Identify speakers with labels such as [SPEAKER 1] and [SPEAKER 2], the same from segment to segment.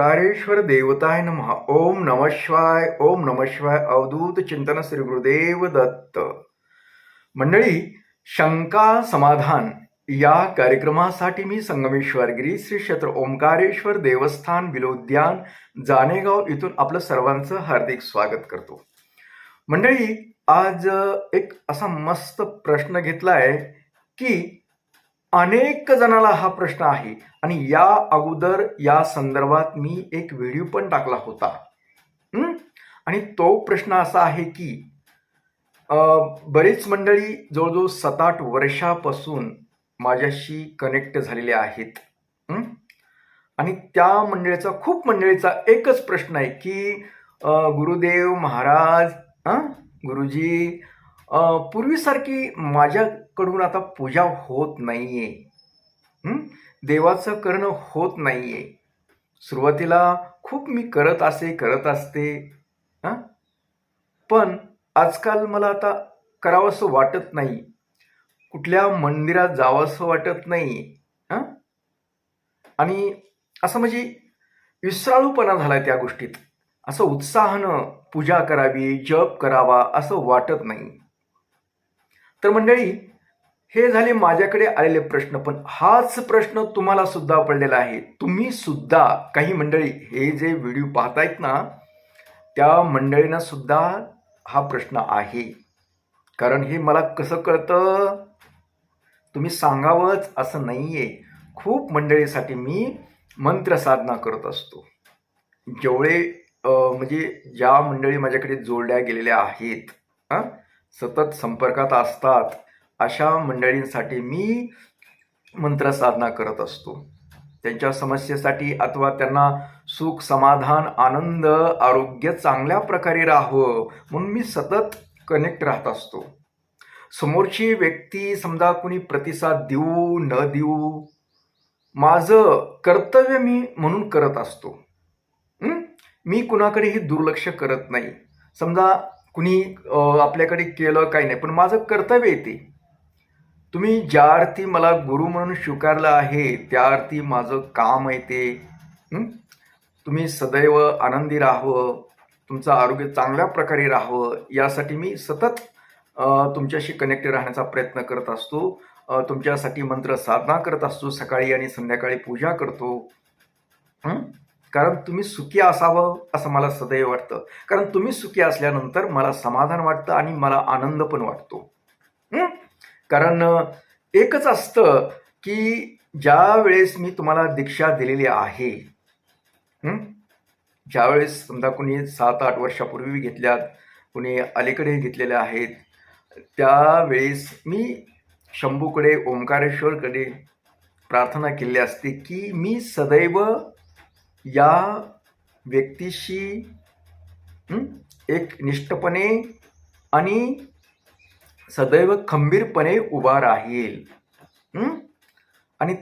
[SPEAKER 1] ओंकारेश्वर देवताय नमः. ओम नम शिवाय ओम नम शिवाय अवधूत चिंतन श्री गुरुदेव दत्त. मंडळी शंका समाधान. या कार्यक्रमासाठी मी संगमेश्वर गिरी श्री क्षेत्र ओंकारेश्वर देवस्थान विलोद्यान जानेगाव इथून आपलं सर्वांचं हार्दिक स्वागत करतो. मंडळी आज एक असा मस्त प्रश्न घेतला आहे की अनेक जणाला हा प्रश्न आहे. आणि या अगोदर या संदर्भात मी एक व्हिडिओ पण टाकला होता. आणि तो प्रश्न असा आहे की बरीच मंडळी जवळजवळ सात आठ वर्षापासून माझ्याशी कनेक्ट झालेले आहेत. आणि त्या मंडळीचा खूप मंडळीचा एकच प्रश्न आहे की गुरुदेव महाराज गुरुजी पूर्वीसारखी माझ्या कडून आता पूजा होत नाहीये. आहे देवाचं करणं होत नाहीये. सुरुवातीला खूप मी करत असे करत असते. पण आजकाल मला आता करावंसं वाटत नाही. कुठल्या मंदिरात जावंसं वाटत नाही आणि असं म्हणजे विसराळूपणा झाला त्या गोष्टीत. असं उत्साहानं पूजा करावी जप करावा असं वाटत नाही. तर मंडळी हे झाले माझ्याकडे आलेले प्रश्न पण हाच प्रश्न तुम्हाला सुद्धा पडलेला आहे. तुम्ही सुद्धा काही मंडळी हे जे व्हिडिओ पाहतायत ना त्या मंडळींना सुद्धा हा प्रश्न आहे. कारण हे मला कसं कळतं? तुम्ही सांगावंच असं नाही आहे खूप मंडळीसाठी मी मंत्र साधना करत असतो. जेवढे म्हणजे ज्या मंडळी माझ्याकडे जोडल्या गेलेल्या आहेत सतत संपर्कात असतात अशा मंडळींसाठी मी मंत्रसाधना करत असतो. त्यांच्या समस्येसाठी अथवा त्यांना सुख समाधान आनंद आरोग्य चांगल्या प्रकारे राहावं म्हणून मी सतत कनेक्ट राहत असतो. समोरची व्यक्ती समजा कुणी प्रतिसाद देऊ न देऊ माझं कर्तव्य मी म्हणून करत असतो. मी कुणाकडेही दुर्लक्ष करत नाही. समजा कुणी आपल्याकडे केलं काही नाही पण माझं कर्तव्य येते तुम्ही ज्या अर्थी मला गुरु म्हणून स्वीकारलं आहे त्या अर्थी माझं काम आहे ते तुम्ही सदैव आनंदी राहावं तुमचं आरोग्य चांगल्या प्रकारे राहावं यासाठी मी सतत तुमच्याशी कनेक्टेड राहण्याचा प्रयत्न करत असतो. तुमच्यासाठी मंत्र साधना करत असतो सकाळी आणि संध्याकाळी पूजा करतो. कारण तुम्ही सुखी असावं असं मला सदैव वाटतं. कारण तुम्ही सुखी असल्यानंतर मला समाधान वाटतं आणि मला आनंद पण वाटतो. कारण एकच असतं की ज्या वेळेस मी तुम्हाला दीक्षा दिलेली आहे ज्यावेळेस समजा कुणी सात आठ वर्षापूर्वी घेतल्यात कुणी अलीकडे घेतलेल्या आहेत त्यावेळेस मी शंभूकडे ओंकारेश्वरकडे प्रार्थना केली असते की मी सदैव या व्यक्तीशी एक निष्ठपणे आणि सदैव खंबीरपणे उभा राहील. आणि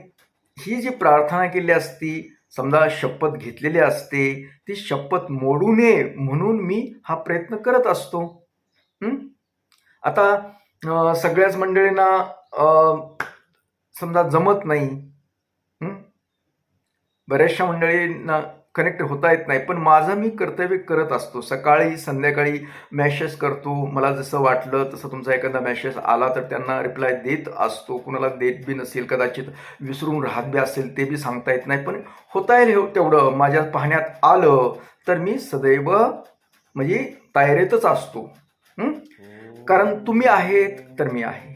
[SPEAKER 1] ही जी प्रार्थना केली असती समजा शपथ घेतलेली असते ती शपथ मोडू नये म्हणून मी हा प्रयत्न करत असतो. आता सगळ्याच मंडळींना समजा जमत नाही बऱ्याचशा मंडळींना कनेक्ट होता येत नाही. पण माझं मी कर्तव्य करत असतो. सकाळी संध्याकाळी मॅसेज करतो. मला जसं वाटलं तसं तुमचा एखादा मॅसेज आला तर त्यांना रिप्लाय देत असतो. कुणाला देत बी नसेल कदाचित विसरून राहत बी असेल ते बी सांगता येत नाही. पण होता येईल हे- तेवढं. माझ्या पाहण्यात आलं तर मी सदैव म्हणजे तयारीतच असतो. कारण तुम्ही आहेत तर मी आहे.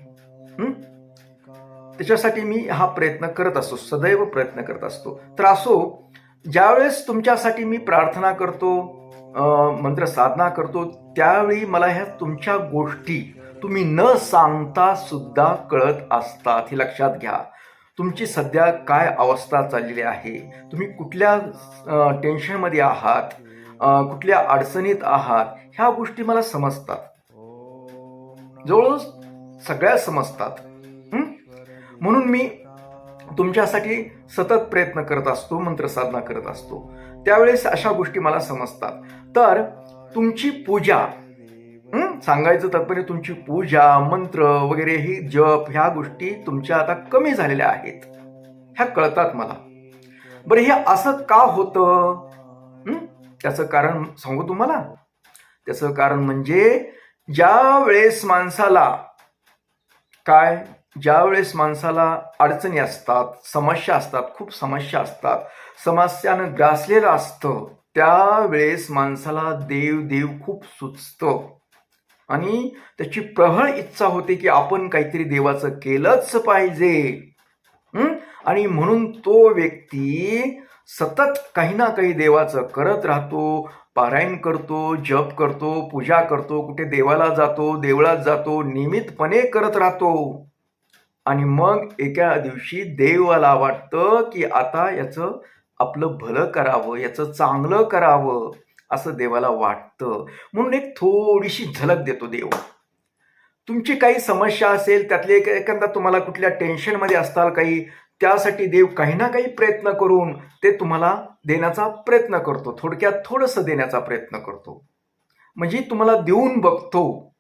[SPEAKER 1] त्याच्यासाठी मी हा प्रयत्न करत असतो. सदैव प्रयत्न करत असतो. तर असो ज्यावेळेस तुमच्यासाठी मी प्रार्थना करतो मंत्र साधना करतो त्यावेळी मला ह्या तुमच्या गोष्टी तुम्ही न सांगता सुद्धा कळत असतात. हे लक्षात घ्या. तुमची सध्या काय अवस्था चाललेली आहे? तुम्ही कुठल्या टेन्शनमध्ये आहात? कुठल्या अडचणीत आहात? ह्या गोष्टी मला समजतात. जवळजवळ सगळ्या समजतात. म्हणून मी तुमच्यासाठी सतत प्रयत्न करत असतो मंत्र साधना करत असतो. त्यावेळेस अशा गोष्टी मला समजतात. तर तुमची पूजा सांगायचं तात्पर्य तुमची पूजा मंत्र वगैरे ही जप ह्या गोष्टी तुमच्या आता कमी झालेल्या आहेत. ह्या कळतात मला. बरं हे असं का होतं? त्याचं कारण सांगू तुम्हाला? त्याचं कारण म्हणजे ज्या वेळेस माणसाला काय? ज्या वेळेस माणसाला अडचणी असतात समस्या असतात खूप समस्या असतात समस्यानं ग्रासलेलं असतं त्यावेळेस माणसाला देव देव खूप सुचतं. आणि त्याची प्रबळ इच्छा होते की आपण काहीतरी देवाचं केलंच पाहिजे. आणि म्हणून तो व्यक्ती सतत काही ना काही देवाचं करत राहतो पारायण करतो जप करतो पूजा करतो कुठे देवाला जातो देवळात जातो नियमितपणे करत राहतो. आणि मग एका दिवशी देवाला वाटतं की आता याचं आपलं भलं करावं याचं चांगलं करावं असं देवाला वाटतं. म्हणून एक थोडीशी झलक देतो देव. तुमची काही समस्या असेल त्यातले एक एखादा तुम्हाला कुठल्या टेन्शनमध्ये असताल काही त्यासाठी देव काही ना काही प्रयत्न करून ते तुम्हाला देण्याचा प्रयत्न करतो. थोडक्यात थोडंसं देण्याचा प्रयत्न करतो. म्हणजे तुम्हाला देऊन बघतो.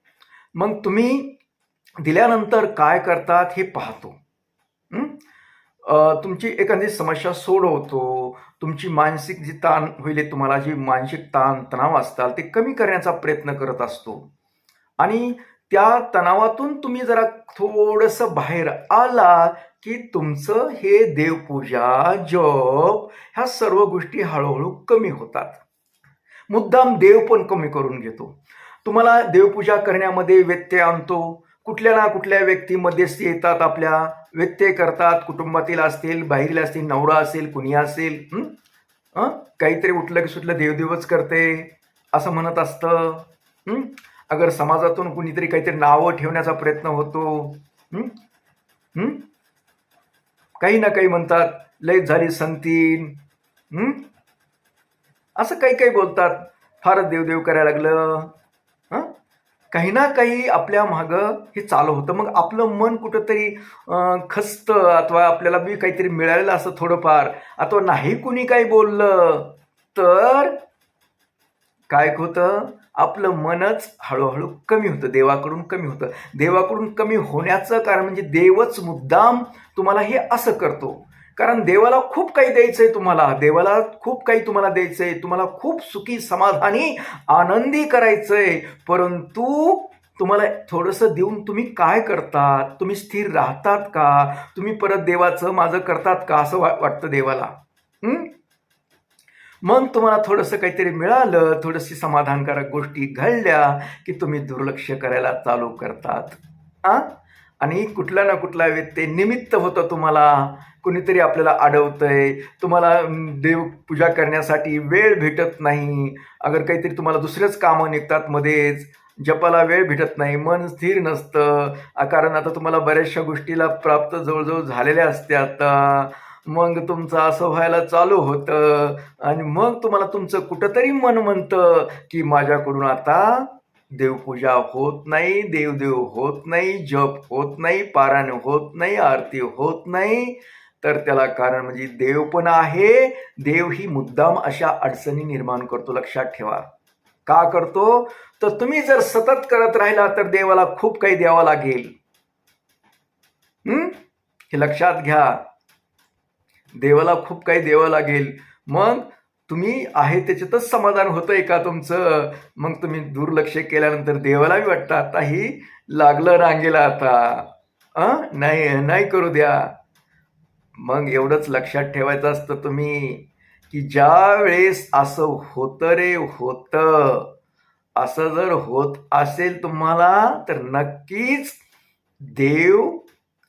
[SPEAKER 1] मग तुम्ही दिल्यानंतर काय करतात हे पाहतो. तुमची एखादी समस्या सोडवतो तुमची मानसिक जी ताण होईल तुम्हाला जी मानसिक ताण तणाव असतात ते कमी करण्याचा प्रयत्न करत असतो. आणि त्या तणावातून तुम्ही जरा थोडंसं बाहेर आला की तुमचं हे देवपूजा जप ह्या सर्व गोष्टी हळूहळू कमी होतात. मुद्दाम देव पण कमी करून घेतो. तुम्हाला देवपूजा करण्यामध्ये व्यत्यय आणतो कुठल्या ना कुठल्या व्यक्ती मध्यस्थी येतात आपल्या व्यत्यय करतात कुटुंबातील असतील बाहेरील असतील नवरा असेल कुणी असेल काहीतरी उठलं की सुटलं देवदेवच करते असं म्हणत असतं अगर समाजातून कुणीतरी काहीतरी नावं ठेवण्याचा प्रयत्न होतो काही ना काही म्हणतात लय झाली संतीन असं काही काही बोलतात फारच देवदेव करायला लागलं काही ना काही आपल्या मागं हे चालू होतं. मग आपलं मन कुठंतरी खस्त खचतं अथवा आपल्याला बी काहीतरी मिळालेलं असं थोडंफार. अथवा नाही कुणी काही बोललं तर काय होतं? आपलं मनच हळूहळू कमी होतं. देवाकडून कमी होतं. देवाकडून कमी होण्याचं कारण म्हणजे देवच मुद्दाम तुम्हाला हे असं करतो. कारण देवाला खूप काही द्यायचंय तुम्हाला. देवाला खूप काही तुम्हाला द्यायचंय. तुम्हाला खूप सुखी समाधानी आनंदी करायचंय. परंतु तुम्हाला थोडंसं देऊन तुम्ही काय करतात? तुम्ही स्थिर राहतात का? तुम्ही परत देवाचं माझं करतात का? असं वा वाटतं देवाला. मग तुम्हाला थोडंसं काहीतरी मिळालं. थोडीशी समाधानकारक गोष्टी घडल्या की तुम्ही दुर्लक्ष करायला चालू करतात. आ? आणि कुठला ना कुठला व्यक्ती निमित्त होतं तुम्हाला. कुणीतरी आपल्याला अडवतंय तुम्हाला देवपूजा करण्यासाठी वेळ भेटत नाही अगर काहीतरी तुम्हाला दुसरेच कामं निघतात मध्येच जपाला वेळ भेटत नाही मन स्थिर नसतं कारण आता तुम्हाला बऱ्याचशा गोष्टीला प्राप्त जवळजवळ झालेल्या असत्यात मग तुमचं असं व्हायला चालू होतं आणि मग तुम्हाला तुमचं कुठंतरी मन म्हणतं की माझ्याकडून आता देवपूजा होत नाही देवदेव होत नाही जप होत नाही पारायण होत नाही आरती होत नाही. तर त्याला कारण म्हणजे देव पण आहे देव ही मुद्दाम अशा अडचणी निर्माण करतो लक्षात ठेवा. का करतो? तर तुम्ही जर सतत करत राहिला तर देवाला खूप काही द्यावं लागेल. हे? लक्षात घ्या. देवाला खूप काही द्यावं लागेल. मग तुम्ही आहे त्याच्यातच समाधान होतंय का तुमचं? मग तुम्ही दुर्लक्ष केल्यानंतर देवालाही वाटतं आता ही लागलं रांगेला आता. नाही नाही करू द्या. मग एवढंच लक्षात ठेवायचं असतं तुम्ही की ज्या वेळेस असं होतं रे होतं. असं जर होत असेल तुम्हाला तर नक्कीच देव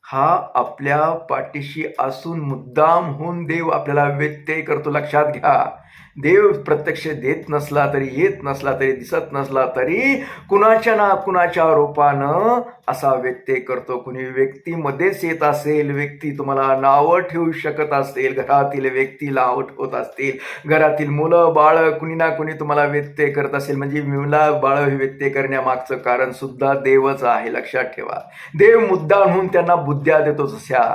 [SPEAKER 1] हा आपल्या पाठीशी असून मुद्दाम होऊन देव आपल्याला व्यत्यय करतो. लक्षात घ्या. देव प्रत्यक्ष देत नसला तरी येत नसला तरी दिसत नसला तरी कुणाच्या ना कुणाच्या रूपानं असा व्यत्यय करतो. कुणी व्यक्तीमध्येच येत असेल व्यक्ती तुम्हाला नावं ठेवू शकत असेल घरातील व्यक्ती लावट होत असतील घरातील मुलं बाळ कुणी ना कुणी तुम्हाला व्यत्यय करत असेल. म्हणजे मुला बाळ व्यत्यय करण्यामागचं कारण सुद्धा देवच आहे लक्षात ठेवा. देव मुद्दा म्हणून त्यांना बुद्ध्या देतो जशा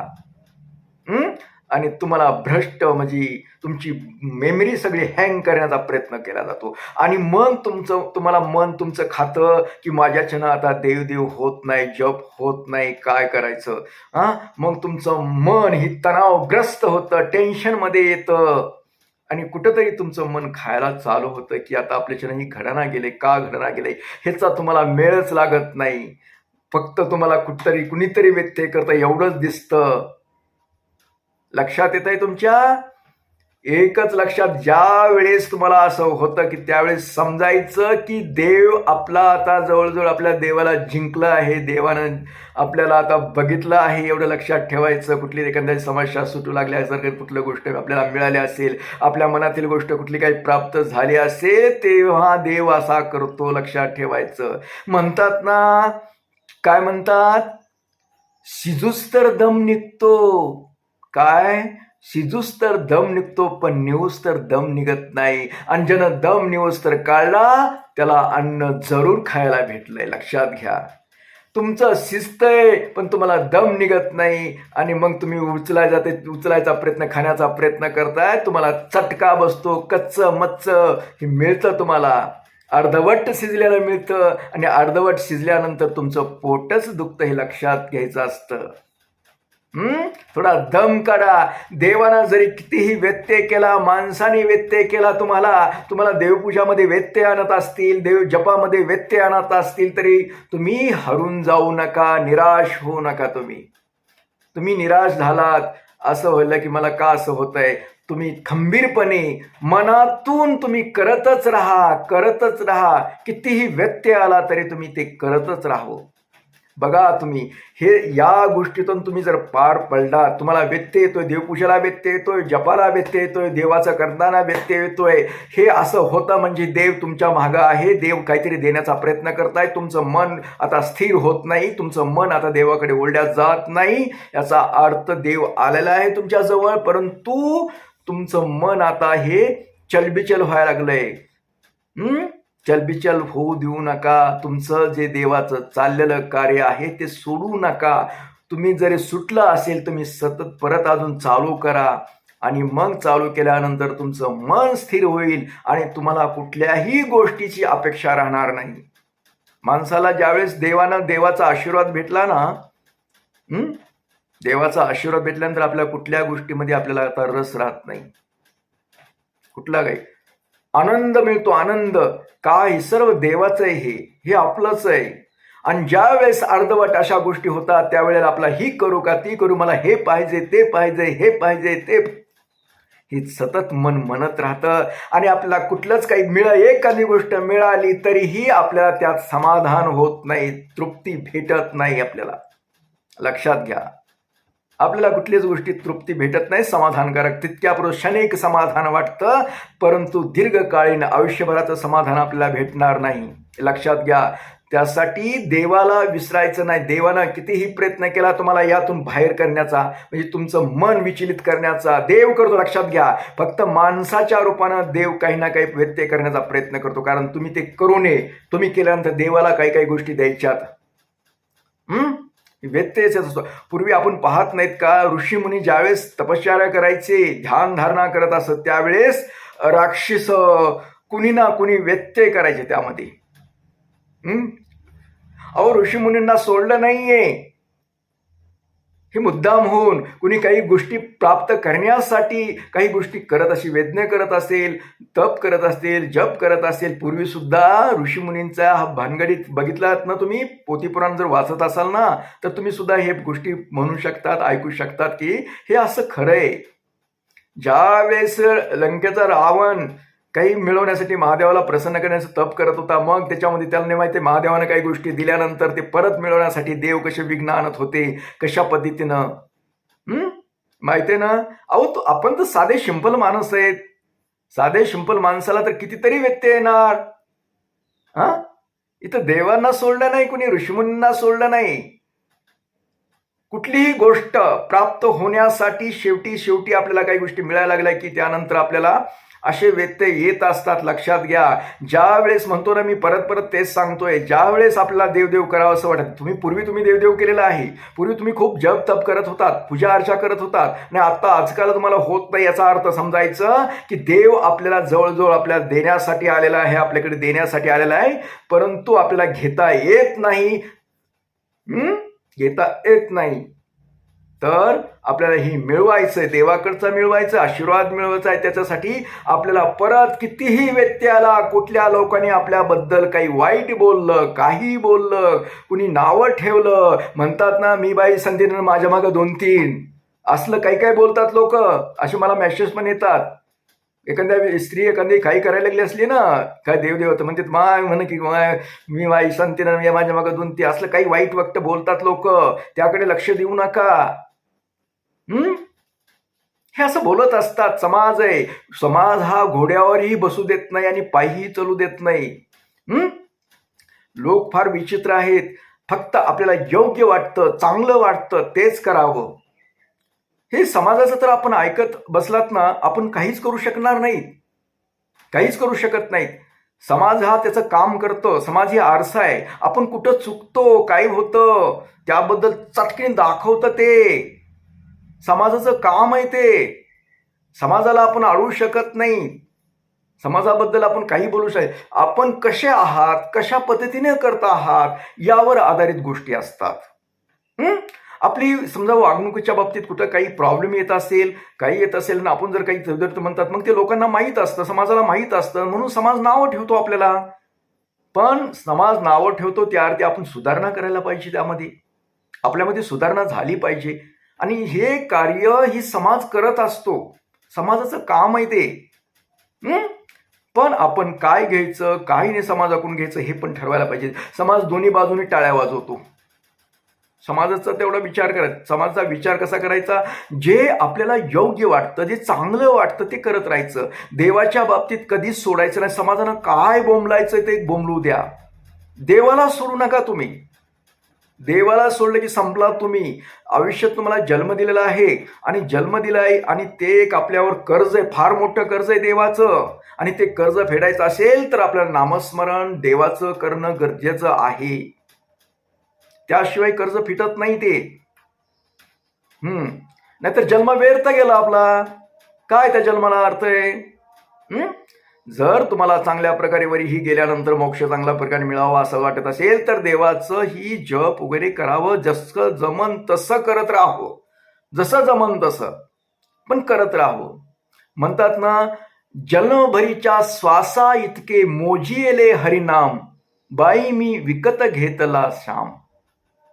[SPEAKER 1] आणि तुम्हाला भ्रष्ट म्हणजे तुमची मेमरी सगळी हँग करण्याचा प्रयत्न केला जातो. आणि मग तुमचं तुम्हाला मन तुमचं खातं की माझ्याच्यानं आता देवदेव होत नाही जप होत नाही काय करायचं? हां? मग तुमचं मन ही तणावग्रस्त होतं टेन्शनमध्ये येतं. आणि कुठंतरी तुमचं मन खायला चालू होतं की आता आपल्याच्यानं ही घडना गेले का घडना गेले? ह्याचा तुम्हाला मेळच लागत नाही. फक्त तुम्हाला कुठतरी कुणीतरी व्यत्यय करता एवढंच दिसतं. लक्षात येत आहे तुमच्या? एकच लक्षात ज्या वेळेस तुम्हाला असं होतं की त्यावेळेस समजायचं की देव आपला आता जवळजवळ आपल्या देवाला जिंकलं आहे देवानं आपल्याला आता बघितलं आहे एवढं लक्षात ठेवायचं कुठली एखाद्या समस्या सुटू लागल्यासारखं कुठलं गोष्ट आपल्याला मिळाली असेल आपल्या मनातील गोष्ट कुठली काही प्राप्त झाली असेल तेव्हा देव असा करतो लक्षात ठेवायचं. म्हणतात ना काय म्हणतात? शिजूस तर दम निघतो. काय? शिजूस तर दम निघतो पण निवूस तर दम निघत नाही. आणि ज्यानं दम निवूस तर काढला त्याला अन्न जरूर खायला भेटलंय. लक्षात घ्या. तुमचं शिजतंय पण तुम्हाला दम निघत नाही. आणि मग तुम्ही उचलाय जाते उचलायचा प्रयत्न खाण्याचा प्रयत्न करताय. तुम्हाला चटका बसतो कच्च मच्च हे मिळतं तुम्हाला. अर्धवट शिजल्याला मिळतं. आणि अर्धवट शिजल्यानंतर तुमचं पोटच दुखतं हे लक्षात घ्यायचं असतं. थोडा दम काढा. देवानं जरी कितीही व्यत्यय केला माणसाने व्यत्यय केला तुम्हाला तुम्हाला देवपूजामध्ये व्यत्यय आणत असतील देव जपामध्ये व्यत्यय आणत असतील तरी तुम्ही हरून जाऊ नका निराश होऊ नका तुम्ही. तुम्ही निराश झालात असं व्हायला की मला का असं होतंय? तुम्ही खंबीरपणे मनातून तुम्ही करतच राहा करतच राहा. कितीही व्यत्यय आला तरी तुम्ही ते करतच राहो. बघा तुम्ही हे या गोष्टीतून तुम्ही जर पार पडला तुम्हाला व्यत्यय येतोय देवपूजेला व्यत्यय येतोय जपाला व्यत्यय येतोय देवाचं करताना व्यत्यय येतोय हे असं होतं म्हणजे देव तुमच्या मागं आहे देव काहीतरी देण्याचा प्रयत्न करताय तुमचं मन आता स्थिर होत नाही तुमचं मन आता देवाकडे ओढल्या जात नाही याचा अर्थ देव आलेला आहे तुमच्याजवळ परंतु तुमचं मन आता हे चलबिचल व्हायला लागलंय. हम्म? चलबिचल होऊ देऊ नका. तुमचं जे देवाचं चाललेलं कार्य आहे ते सोडू नका. तुम्ही जरी सुटलं असेल तुम्ही सतत परत अजून चालू करा. आणि मग चालू केल्यानंतर तुमचं मन स्थिर होईल आणि तुम्हाला कुठल्याही गोष्टीची अपेक्षा राहणार नाही. माणसाला ज्यावेळेस देवानं देवाचा आशीर्वाद भेटला ना हम्म देवाचा आशीर्वाद भेटल्यानंतर आपल्या कुठल्या गोष्टीमध्ये आपल्याला आता रस राहत नाही. कुठला काही? आनंद मिळतो आनंद. काय? सर्व देवाचं आहे हे. हे आपलंच आहे. आणि ज्या वेळेस अर्धवट अशा गोष्टी होतात त्यावेळेला आपला ही करू का ती करू मला हे पाहिजे ते पाहिजे हे पाहिजे ते हे सतत मन म्हणत राहतं. आणि आपल्याला कुठलंच काही मिळ एखादी गोष्ट मिळाली तरीही आपल्याला त्यात समाधान होत नाही तृप्ती भेटत नाही आपल्याला. लक्षात घ्या. आपल्याला कुठलीच गोष्टी तृप्ती भेटत नाही समाधानकारक. तितक्या क्षणिक समाधान वाटतं परंतु दीर्घकालीन आयुष्यभराचं समाधान आपल्याला भेटणार नाही. लक्षात घ्या त्यासाठी देवाला विसरायचं नाही. देवानं कितीही प्रयत्न केला तुम्हाला यातून बाहेर करण्याचा म्हणजे तुमचं मन विचलित करण्याचा. देव करतो लक्षात घ्या. फक्त माणसाच्या रूपानं देव काही ना काही व्यत्यय करण्याचा प्रयत्न करतो. कारण तुम्ही ते करू नये. तुम्ही केल्यानंतर देवाला काही काही गोष्टी द्यायच्यात. हम्म व्यत्ययच येत असतो. पूर्वी आपण पाहत नाहीत का ऋषीमुनी ज्यावेळेस तपश्चर्या करायचे ध्यान धारणा करत असत त्यावेळेस राक्षस कुणी ना कुणी व्यत्यय करायचे त्यामध्ये. अहो ऋषीमुनींना सोडलं नाहीये. हे मुद्दाम होऊन कुणी काही गोष्टी प्राप्त करण्यासाठी काही गोष्टी करत अशी वेदने करत असेल तप करत असेल जप करत असेल पूर्वी सुद्धा ऋषीमुनींचा हा भानगडीत बघितलात ना तुम्ही? पोतीपुराण जर वाचत असाल ना तर तुम्ही सुद्धा हे गोष्टी म्हणू शकतात ऐकू शकतात की हे असं खरं आहे ज्यावेळेस लंकेचा रावण काही मिळवण्यासाठी महादेवाला प्रसन्न करण्याचं तप करत होता. मग त्याच्यामध्ये त्याला नाही माहिती महादेवानं काही गोष्टी दिल्यानंतर ते परत मिळवण्यासाठी देव कसे विघ्न आणत होते कशा पद्धतीनं? हम्म? माहिती आहे ना? अहो तो आपण तर साधे सिंपल माणूस आहेत. साधे सिंपल माणसाला तर कितीतरी व्यत्यय येणार. हा? इथं देवांना सोडलं नाही कुणी ऋषीमुनींना सोडलं नाही. कुठलीही गोष्ट प्राप्त होण्यासाठी शेवटी शेवटी आपल्याला काही गोष्टी मिळायला लागल्या की त्यानंतर आपल्याला असे व्यत्यय येत असतात लक्षात घ्या. ज्या वेळेस म्हणतो ना मी परत परत तेच सांगतोय ज्या वेळेस आपल्याला देवदेव करावं असं वाटत. तुम्ही पूर्वी तुम्ही देवदेव केलेला आहे. पूर्वी तुम्ही खूप जप तप करत होतात पूजा अर्चा करत होतात. आणि आता आजकाल तुम्हाला होत नाही याचा अर्थ समजायचं की देव आपल्याला जवळजवळ आपल्याला देण्यासाठी आलेला आहे आपल्याकडे देण्यासाठी आलेला आहे. परंतु आपल्याला घेता येत नाही. घेता येत नाही. तर आपल्याला ही मिळवायचं आहे देवाकडचं मिळवायचं आशीर्वाद मिळवायचा आहे त्याच्यासाठी आपल्याला परत कितीही व्यत्यय आला कुठल्या लोकांनी आपल्याबद्दल काही वाईट बोललं काही बोललं कुणी नावं ठेवलं म्हणतात ना मी बाई संधीनं माझ्या मागं दोन तीन. असलं काही काही बोलतात लोक असे मला मेसेज पण येतात. एखाद्या स्त्री एखादी काही करायला लागली असली ना काय देवदेव तर म्हणतात माय म्हण की माय मी माई संतीनं मी माझ्या मागं दोन ती असलं काही वाईट वक्त बोलतात लोक त्याकडे लक्ष देऊ नका. हम्म? हे असं बोलत असतात समाज आहे. समाज हा घोड्यावरही बसू देत नाही आणि पायही चलू देत नाही. हम्म? लोक फार विचित्र आहेत. फक्त आपल्याला योग्य वाटतं चांगलं वाटतं तेच करावं. हे समाजाचं तर आपण ऐकत बसलात ना आपण काहीच करू शकणार नाही काहीच करू शकत नाहीत. समाज हा त्याचं काम करतो समाज ही आरसा आहे. आपण कुठं चुकतो काय होतं त्याबद्दल चटकीने दाखवतं ते. समाजाचं काम आहे ते. समाजाला आपण आळू शकत नाही. समाजाबद्दल आपण काही बोलू शकत आपण कसे आहात कशा पद्धतीने करत आहात यावर आधारित गोष्टी असतात. आपली समजा वागणुकीच्या बाबतीत कुठं काही प्रॉब्लेम येत असेल काही येत असेल ना आपण जर काही जर म्हणतात मग ते लोकांना माहीत असतं समाजाला माहीत असतं म्हणून समाज नावं ठेवतो आपल्याला. पण समाज नावं ठेवतो त्या अर्थी आपण सुधारणा करायला पाहिजे त्यामध्ये. आपल्यामध्ये सुधारणा झाली पाहिजे. आणि हे कार्य ही समाज करत असतो. समाजाचं काम आहे ते. पण आपण काय घ्यायचं काय नाही समाजाकडून घ्यायचं हे पण ठरवायला पाहिजे. समाज दोन्ही बाजूने टाळ्या वाजवतो. समाजाचा तेवढा विचार करायचा समाजाचा विचार कसा करायचा? जे आपल्याला योग्य वाटतं जे चांगलं वाटतं ते करत राहायचं. देवाच्या बाबतीत कधीच सोडायचं नाही. समाजानं काय बोंबलायचं ते बोंबलू द्या. देवाला सोडू नका तुम्ही. देवाला सोडलं की संपला तुम्ही. आयुष्यात तुम्हाला जन्म दिलेला आहे. आणि जन्म दिला आहे आणि ते एक आपल्यावर कर्ज आहे. फार मोठं कर्ज आहे देवाचं. आणि ते कर्ज फेडायचं असेल तर आपल्याला नामस्मरण देवाचं करणं गरजेचं आहे. त्याशिवाय कर्ज फिटत नाही ते. हम्म. नाहीतर जन्म व्यर्थ गेला आपला. काय त्या जन्माला अर्थ आहे? हम्म? जर तुम्हाला चांगल्या प्रकारे वरी ही गेल्यानंतर मोक्ष चांगल्या प्रकारे मिळावा असं वाटत असेल तर देवाचं ही जप वगैरे करावं. जसं जमन तसं करत राहावं. जसं जमन तसं पण करत राहावं. म्हणतात ना जन्मभरीच्या श्वासा इतके मोजियेले हरिनाम बाई मी विकत घेतला श्याम.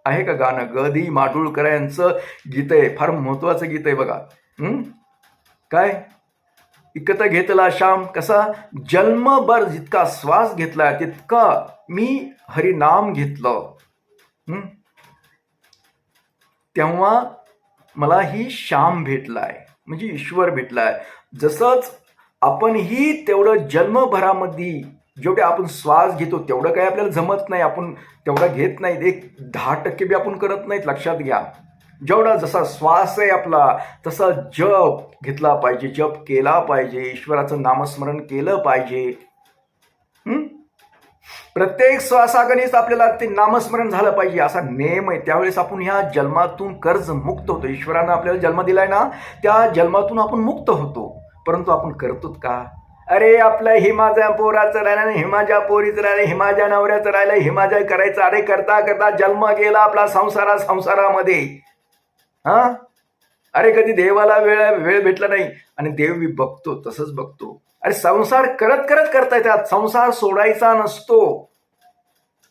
[SPEAKER 1] आहे का गाणं? ग दी माडुळकर यांचं गीत आहे. फार महत्वाचं गीत आहे बघा. काय? विकत घेतला श्याम. कसा? जन्मभर जितका श्वास घेतला तितका मी हरिनाम घेतलं. तेव्हा मला ही श्याम भेटलाय. म्हणजे ईश्वर भेटलाय. जसंच आपणही तेवढं जन्मभरामध्ये जेवढे आपण श्वास घेतो तेवढं काही आपल्याला जमत नाही. आपण तेवढा घेत नाहीत. एक दहा टक्के बी आपण करत नाहीत. लक्षात घ्या. जेवढा जसा श्वास आहे आपला तसा जप घेतला पाहिजे. जप केला पाहिजे. ईश्वराचं नामस्मरण केलं पाहिजे. प्रत्येक श्वासागणीच आपल्याला ते नामस्मरण झालं पाहिजे. असा नेम आहे. त्यावेळेस आपण ह्या जन्मातून कर्ज मुक्त होतो. ईश्वरानं आपल्याला जन्म दिलाय ना त्या जन्मातून आपण मुक्त होतो. परंतु आपण करतो का? अरे आपलं हिमाच्या पोराचं राहिलं हिमाच्या पोरीचं राहिलं हिमाच्या नवऱ्याचं राहिलं हिमाच्या करायचं. अरे करता करता जन्म गेला आपला संसारा संसारामध्ये. हा? अरे कधी देवाला वेळ वेळ भेटला नाही. आणि देव मी बघतो तसंच बघतो. अरे संसार करत करत करता येतात संसार सोडायचा नसतो.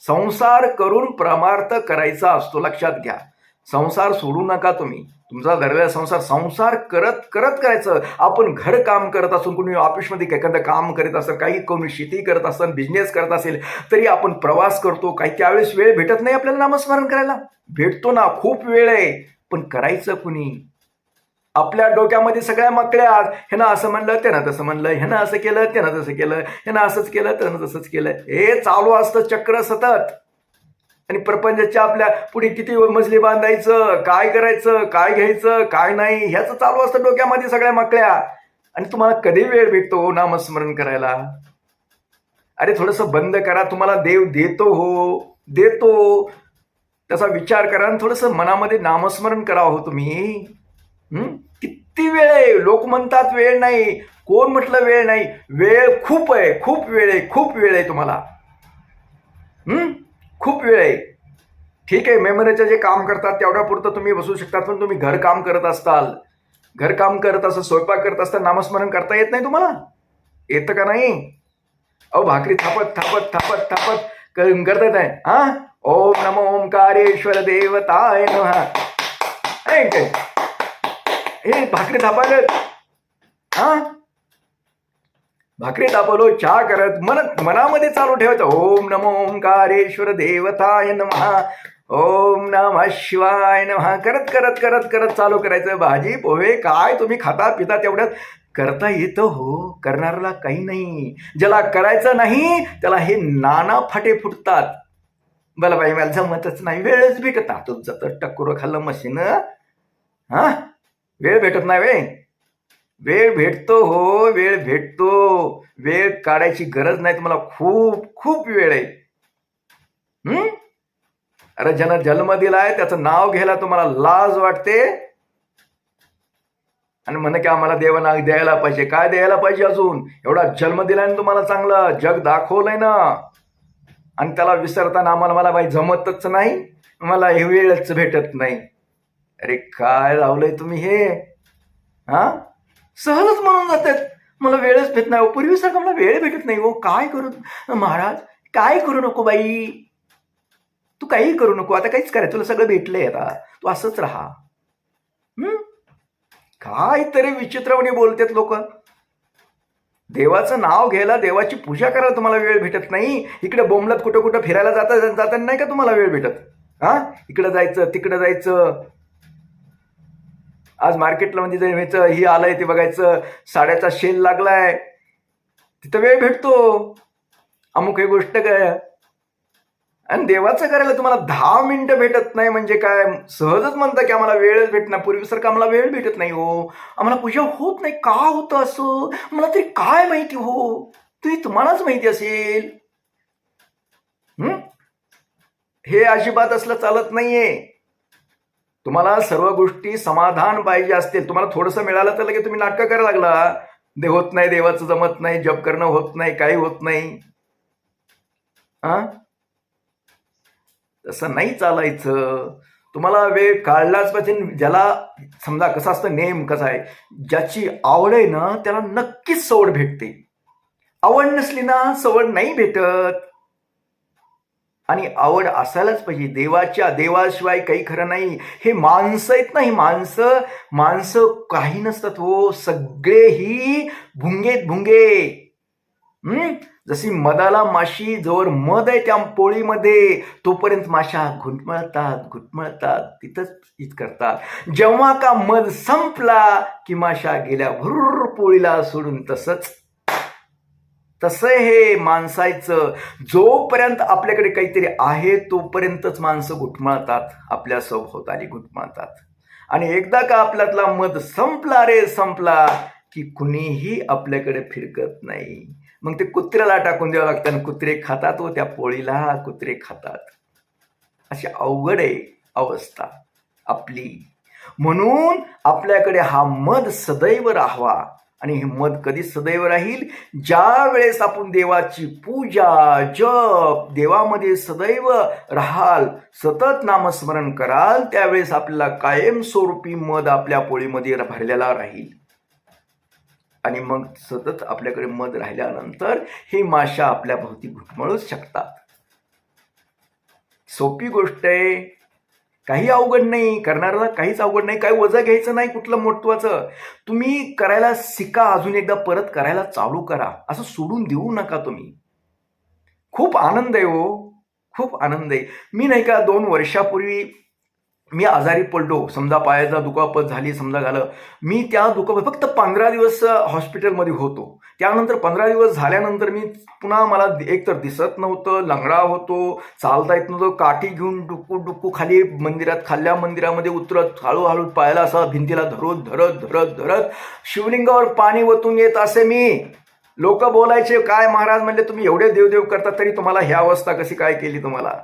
[SPEAKER 1] संसार करून परमार्थ करायचा असतो. लक्षात घ्या. संसार सोडू नका तुम्ही. तुमचा धरलेला संसार संसार करत करत करायचं. आपण घर काम करत असून कुणी ऑफिसमध्ये एखादं काम करत असेल काही कोणी शेती करत असेल बिझनेस करत असेल तरी आपण प्रवास करतो. काही त्यावेळेस वेळ भेटत नाही आपल्याला नामस्मरण करायला. भेटतो ना. खूप वेळ आहे. पण करायचं कुणी? आपल्या डोक्यामध्ये सगळ्या मकड्या ह्यानं असं म्हणलं त्यानं तसं म्हणलं ह्यानं असं केलं त्यानं तसं केलं ह्यानं असंच केलं त्यानं तसंच केलं. हे चालू असतं चक्र सतत. आणि प्रपंचाच्या आपल्या पुढे किती मजली बांधायचं काय करायचं काय घ्यायचं काय नाही ह्याचं चालू असतं डोक्यामध्ये सगळ्या मकळ्या आणि तुम्हाला कधी वेळ भेटतो नामस्मरण करायला? अरे थोडंसं बंद करा तुम्हाला देव देतो हो. देतो. त्याचा विचार करा आणि थोडंसं मनामध्ये नामस्मरण करा हो तुम्ही. किती वेळ आहे? लोक म्हणतात वेळ नाही. कोण म्हटलं वेळ नाही? वेळ खूप आहे. खूप वेळ आहे. खूप वेळ आहे तुम्हाला. खूप वेळ आहे. ठीक आहे. मेमरीचं जे काम करतात तेवढ्या पुरतं तुम्ही बसू शकतात पण तुम्ही घरकाम करत असताल. घरकाम करत असं स्वयंपाक करत असता नामस्मरण करता येत नाही तुम्हाला? येतं का नाही? अहो भाकरी थापत थापत थापत थापत क- करता येत हा? ओम नमो ओंकारेश्वर देवताय काय? हे भाकरी थापायला. हा? भाकरी तापवलो चहा करत मन मनामध्ये चालू ठेवायचं. ओम नमो ओंकारेश्वर देवताय नमहा ओम नम शिवाय नमहा करत करत करत करत चालू करायचं. भाजी पोहे काय तुम्ही खाता पिता तेवढ्यात करता येतं हो. करणाऱ्याला काही नाही. ज्याला करायचं नाही त्याला हे नाना फाटे फुटतात. बला बाई मला जमतच नाही. वेळच भेटत ना तुमचं तर टक्कुरं खाल्लं मशीन हा? वेळ भेटत नाही वे वेळ भेटतो हो वेळ भेटतो. वेळ काढायची गरज नाही. तुम्हाला खूप खूप वेळ आहे. हम्म? अरे ज्यानं जन्म दिलाय त्याचं नाव घ्यायला तुम्हाला लाज वाटते? आणि म्हण की आम्हाला देवनाग द्यायला पाहिजे. काय द्यायला पाहिजे अजून? एवढा जन्म दिलाय ना तुम्हाला चांगला जग दाखवलंय ना. आणि त्याला विसरताना आम्हाला मला बाई जमतच नाही. मला हे वेळच भेटत नाही. अरे काय लावलंय तुम्ही हे? हा? सहजच म्हणून जातात. मला वेळच भेटत नाही. पूर्वीसारखं मला वेळ भेटत नाही हो. काय करू? महाराज काय करू नको बाई? तू काही करू नको. आता काहीच करायचं. तुला सगळं भेटलंय आता. तू असंच राहा. हम्म? काय तरी विचित्रपणे बोलतात लोक. देवाचं नाव घ्यायला देवाची पूजा करायला तुम्हाला वेळ भेटत नाही. इकडे बोंबलत कुठं कुठं फिरायला जाता जाताना नाही का तुम्हाला वेळ भेटत? हा? इकडं जायचं तिकडं जायचं. आज मार्केटला म्हणजे जे व्हायचं ही आलंय ते बघायचं. साड्याचा शेल लागलाय. तिथं वेळ भेटतो. अमुक हे गोष्ट काय? आणि देवाचं करायला तुम्हाला दहा मिनिटं भेटत नाही म्हणजे काय? सहजच म्हणता की आम्हाला वेळच भेटणार. पूर्वीसारखं आम्हाला वेळ भेटत नाही हो. आम्हाला पूजा होत नाही. का होतं असं? मला तरी काय माहिती हो? तुम्ही तुम्हालाच माहिती असेल. हे? अजिबात असलं चालत नाहीये. तुम्हाला सर्व गोष्टी समाधान पाहिजे असतील. तुम्हाला थोडंसं मिळालं तर लगेच तुम्ही नाटकं करायला लागला. दे होत नाही देवाचं जमत नाही जप करणं होत नाही काही होत नाही. हा तसं नाही चालायचं. तुम्हाला वेळ काढलाच पाहिजे ज्याला समजा कसं असतं नेम कसा आहे ज्याची आवड आहे ना त्याला नक्कीच सवड भेटते. आवड नसली ना सवड नाही भेटत. आणि आवड असायलाच पाहिजे. देवाच्या देवाशिवाय काही खरं नाही. हे माणसं आहेत ना ही माणसं. माणसं काही नसतात हो. सगळेही भुंगेत भुंगे. हम्म? जशी मधाला माशी जवळ मध आहे त्या पोळीमध्ये तोपर्यंत माशा घुटमळतात घुटमळतात तिथंच इत करतात. जेव्हा का मध संपला की माशा गेल्या भरूर पोळीला सोडून तसंच तसं हे माणसायचं. जोपर्यंत आपल्याकडे काहीतरी आहे तोपर्यंतच माणसं घुटमळतात आपल्या सभोवताली घुटमळतात. आणि एकदा का आपल्यातला मध संपला रे संपला की कुणीही आपल्याकडे फिरकत नाही. मग ते कुत्र्याला टाकून द्यावं लागतं आणि कुत्रे खातात व त्या पोळीला कुत्रे खातात. अशी अवघड आहे अवस्था आपली. म्हणून आपल्याकडे हा मध सदैव राहावा आणि हे मध कधी सदैव राहील? ज्या वेळेस आपण देवाची पूजा जप देवामध्ये सदैव राहाल सतत नामस्मरण कराल त्यावेळेस आपल्याला कायमस्वरूपी मध आपल्या पोळीमध्ये भरलेला राहील. आणि मग सतत आपल्याकडे मध राहिल्यानंतर हे माशा आपल्या भोवती घुटमळूच शकतात. सोपी गोष्ट आहे. काही अवघड नाही. करणाऱ्याला काहीच अवघड नाही. काही वजा घ्यायचं नाही कुठलं महत्वाचं. तुम्ही करायला शिका. अजून एकदा परत करायला चालू करा. असं सोडून देऊ नका तुम्ही. खूप आनंद आहे हो. खूप आनंद आहे. मी नाही का दोन वर्षापूर्वी मी आजारी पडलो समजा पायाचा दुखापत झाली समजा झालं. मी त्या दुखापत फक्त पंधरा दिवस हॉस्पिटलमध्ये होतो. त्यानंतर पंधरा दिवस झाल्यानंतर मी पुन्हा मला एकतर दिसत नव्हतं लंगडा होतो चालता येत नव्हतं काठी घेऊन डुकू डुकू खाली मंदिरात खाल्ल्या मंदिरामध्ये उतरत हळूहळू पायाला असा भिंतीला धरत धरत धरत धरत शिवलिंगावर पाणी वतून येत असे मी. लोक बोलायचे काय महाराज म्हणले तुम्ही एवढे देवदेव करता तरी तुम्हाला ह्या अवस्था कशी काय केली तुम्हाला?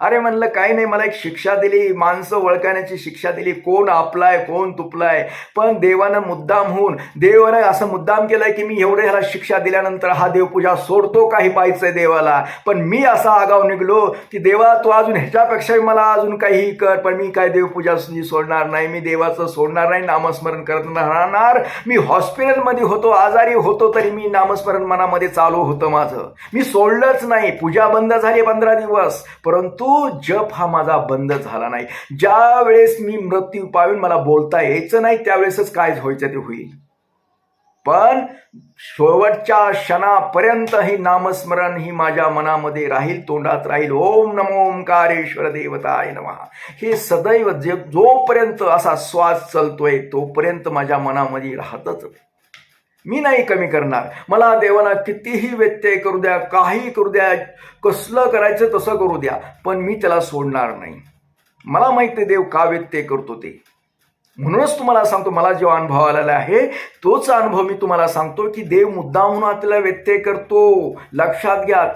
[SPEAKER 1] अरे म्हणलं काही नाही मला एक शिक्षा दिली. माणसं ओळखण्याची शिक्षा दिली. कोण आपलाय कोण तुपलाय पण देवानं मुद्दाम होऊन देवानं असं मुद्दाम केलंय की मी एवढे ह्याला शिक्षा दिल्यानंतर हा देवपूजा सोडतो काही पाहिजे देवाला? पण मी असा आगाव निघलो की देवा तू अजून ह्याच्यापेक्षाही मला अजून काही कर पण मी काय देवपूजा सोडणार नाही. मी देवाचं सोडणार नाही नामस्मरण करत राहणार. मी हॉस्पिटलमध्ये होतो आजारी होतो तरी मी नामस्मरण मनामध्ये चालू होतं माझं. मी सोडलंच नाही. पूजा बंद झाली पंधरा दिवस. परंतु जप हा माझा बंद झाला नाही. ज्या वेळेस मी मृत्यू पावेन मला बोलता यायचं नाही त्यावेळेसच काय व्हायचं ते होईल. पण शेवटच्या क्षणापर्यंत ही नामस्मरण ही माझ्या मनामध्ये राहील तोंडात राहील. ओम नमो ओंकारेश्वर देवताय नमः. हे सदैव जे जोपर्यंत असा श्वास चालतोय तोपर्यंत माझ्या मनामध्ये राहतच मी नाही कमी करणार. मला देवाला कितीही व्यत्यय करू द्या काही करू द्या कसलं करायचं तसं करू द्या पण मी त्याला सोडणार नाही. मला माहिती आहे देव का व्यत्यय करतो ते. म्हणूनच तुम्हाला सांगतो मला जो अनुभव आलेला आहे तोच अनुभव मी तुम्हाला सांगतो की देव मुद्दा म्हणून आपल्याला व्यत्यय करतो. लक्षात घ्या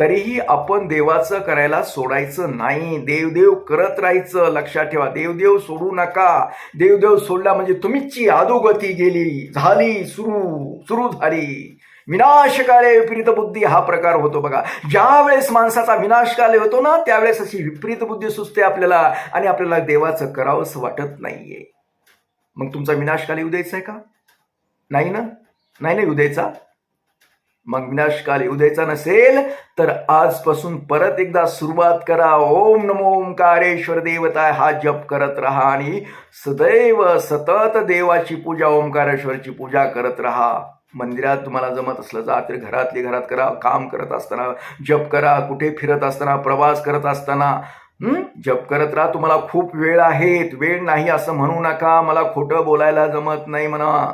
[SPEAKER 1] तरीही आपण देवाचं करायला सोडायचं नाही. देवदेव करत राहायचं लक्षात ठेवा. देवदेव सोडू नका. देवदेव सोडला म्हणजे तुमची अधोगती गेली झाली सुरू सुरू झाली. विनाशकाले विपरीत बुद्धी हा प्रकार होतो बघा. ज्या वेळेस माणसाचा विनाशकाले होतो ना त्यावेळेस अशी विपरीत बुद्धी सुचते आपल्याला आणि आपल्याला देवाचं करावंसं वाटत नाहीये. मग तुमचा विनाशकाले येऊ आहे का? नाही ना? नाही ना येऊ मग विनाशकाल येऊ द्यायचा नसेल तर आजपासून परत एकदा सुरुवात करा. ओम नमो ओंकारेश्वर देवता हा जप करत राहा आणि सदैव सतत देवाची पूजा ओंकारेश्वरची पूजा करत राहा. मंदिरात तुम्हाला जमत असलं जा तर घरातली घरात करा काम करत असताना जप करा कुठे फिरत असताना प्रवास करत असताना. जप करत राहा तुम्हाला खूप वेळ आहेत. वेळ नाही असं म्हणू नका मला खोटं बोलायला जमत नाही म्हणा.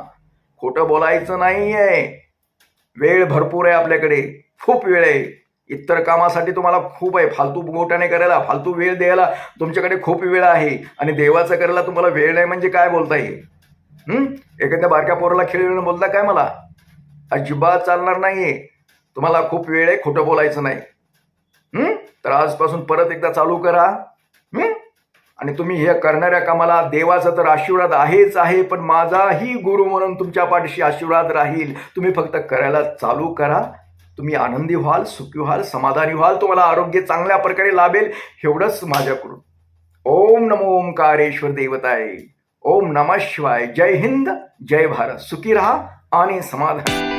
[SPEAKER 1] खोटं बोलायचं नाही आहे वेळ भरपूर आहे आपल्याकडे. खूप वेळ आहे. इतर कामासाठी तुम्हाला खूप आहे. फालतू गोटाने करायला फालतू वेळ द्यायला तुमच्याकडे खूप वेळ आहे. आणि देवाचं करायला तुम्हाला वेळ नाही म्हणजे काय बोलता येईल एखाद्या बारक्या पोराला खेळ बोलता काय मला? अजिबात चालणार नाहीये. तुम्हाला खूप वेळ आहे खोटं बोलायचं नाही. तर आजपासून परत एकदा चालू करा. आणि तुम्ही हे करणाऱ्या कामाला देवाचा तर आशीर्वाद आहेच आहे पण माझाही गुरु म्हणून तुमच्या पाठीशी आशीर्वाद राहील. तुम्ही फक्त करायला चालू करा. तुम्ही आनंदी व्हाल सुखी व्हाल समाधानी व्हाल तुम्हाला आरोग्य चांगल्या प्रकारे लाभेल एवढंच माझ्याकडून. ओम नमो ओंकारेश्वर देवताय. ओम नमः शिवाय. जय हिंद जय भारत. सुखी राहा आणि समाधान.